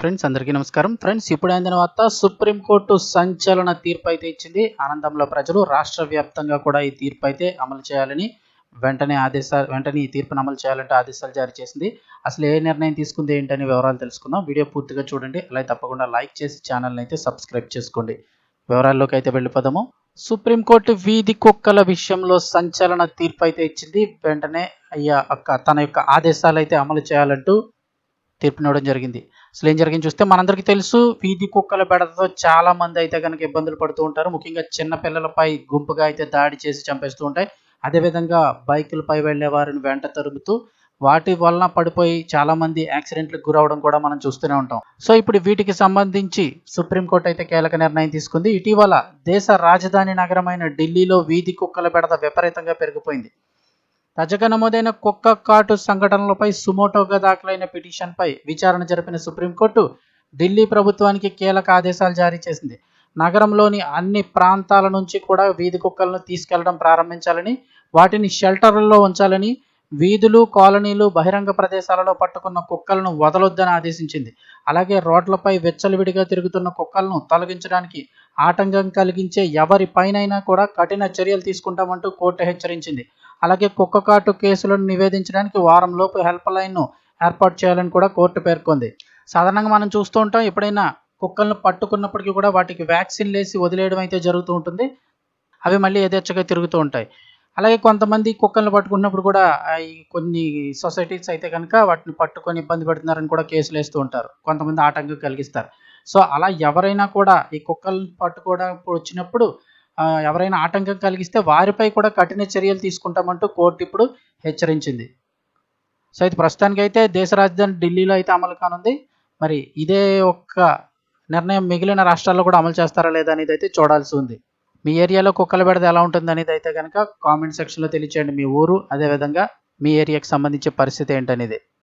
Friends అందరికీ నమస్కారం. Friends ఇప్పుడు అందిన వార్త సుప్రీంకోర్టు సంచలన తీర్పు అయితే ఇచ్చింది. ఆనందంలో ప్రజలు రాష్ట్ర వ్యాప్తంగా కూడా ఈ తీర్పు అయితే అమలు చేయాలని వెంటనే ఆదేశాలు వెంటనే ఈ తీర్పును అమలు చేయాలంటే ఆదేశాలు జారీ చేసింది. అసలు ఏ నిర్ణయం తీసుకుంది ఏంటని వివరాలు తెలుసుకుందాం. వీడియో పూర్తిగా చూడండి. అలాగే తప్పకుండా లైక్ చేసి ఛానల్ని అయితే సబ్స్క్రైబ్ చేసుకోండి. వివరాల్లోకి అయితే వెళ్ళిపోదాము. సుప్రీంకోర్టు వీధి కుక్కల విషయంలో సంచలన తీర్పు అయితే ఇచ్చింది. వెంటనే అయ్యా అక్క తన యొక్క ఆదేశాలు అయితే అమలు చేయాలంటూ తీర్పునివ్వడం జరిగింది. అసలు ఏం జరిగింది చూస్తే మనందరికీ తెలుసు వీధి కుక్కల బెడతతో చాలా మంది అయితే కనుక ఇబ్బందులు పడుతూ ఉంటారు. ముఖ్యంగా చిన్న పిల్లలపై గుంపుగా అయితే దాడి చేసి చంపేస్తూ ఉంటాయి. అదేవిధంగా బైకులపై వెళ్ళే వారిని వెంట తరుముతూ వాటి వలన పడిపోయి చాలా మంది యాక్సిడెంట్లకు గురవడం కూడా మనం చూస్తూనే ఉంటాం. సో ఇప్పుడు వీటికి సంబంధించి సుప్రీంకోర్టు అయితే కీలక నిర్ణయం తీసుకుంది. ఇటీవల దేశ రాజధాని నగరమైన ఢిల్లీలో వీధి కుక్కల బెడత విపరీతంగా పెరిగిపోయింది. తాజాగా నమోదైన కుక్క కాటు సంఘటనలపై సుమోటోగా దాఖలైన పిటిషన్పై విచారణ జరిపిన సుప్రీంకోర్టు ఢిల్లీ ప్రభుత్వానికి కీలక ఆదేశాలు జారీ చేసింది. నగరంలోని అన్ని ప్రాంతాల నుంచి కూడా వీధి కుక్కలను తీసుకెళ్ళడం ప్రారంభించాలని వాటిని షెల్టర్లలో ఉంచాలని వీధులు కాలనీలు బహిరంగ ప్రదేశాలలో పట్టుకున్న కుక్కలను వదలొద్దని ఆదేశించింది. అలాగే రోడ్లపై వెచ్చలవిడిగా తిరుగుతున్న కుక్కలను తొలగించడానికి ఆటంకం కలిగించే ఎవరిపైనైనా కూడా కఠిన చర్యలు తీసుకుంటామంటూ కోర్టు హెచ్చరించింది. అలాగే కుక్క కాటు కేసులను నివేదించడానికి వారంలోపు హెల్ప్ లైన్ను ఏర్పాటు చేయాలని కూడా కోర్టు పేర్కొంది. సాధారణంగా మనం చూస్తూ ఉంటాం ఎప్పుడైనా కుక్కలను పట్టుకున్నప్పటికీ కూడా వాటికి వ్యాక్సిన్ లేసి వదిలేయడం అయితే జరుగుతూ ఉంటుంది. అవి మళ్ళీ యథేచ్ఛగా తిరుగుతూ ఉంటాయి. అలాగే కొంతమంది కుక్కలను పట్టుకున్నప్పుడు కూడా కొన్ని సొసైటీస్ అయితే కనుక వాటిని పట్టుకొని ఇబ్బంది పెడుతున్నారని కూడా కేసులు వేస్తూ ఉంటారు. కొంతమంది ఆటంకం కలిగిస్తారు. సో అలా ఎవరైనా కూడా ఈ కుక్కలను పట్టుకోవడానికి వచ్చినప్పుడు ఎవరైనా ఆటంకం కలిగిస్తే వారిపై కూడా కఠిన చర్యలు తీసుకుంటామంటూ కోర్టు ఇప్పుడు హెచ్చరించింది. సో అయితే ప్రస్తుతానికి అయితే దేశ రాజధాని ఢిల్లీలో అయితే అమలు కానుంది. మరి ఇదే ఒక్క నిర్ణయం మిగిలిన రాష్ట్రాల్లో కూడా అమలు చేస్తారా లేదా అనేది అయితే చూడాల్సి ఉంది. మీ ఏరియాలో కుక్కల బెడద ఎలా ఉంటుంది అనేది అయితే కనుక కామెంట్ సెక్షన్లో తెలియచేయండి మీ ఊరు అదేవిధంగా మీ ఏరియాకి సంబంధించిన పరిస్థితి ఏంటనేది.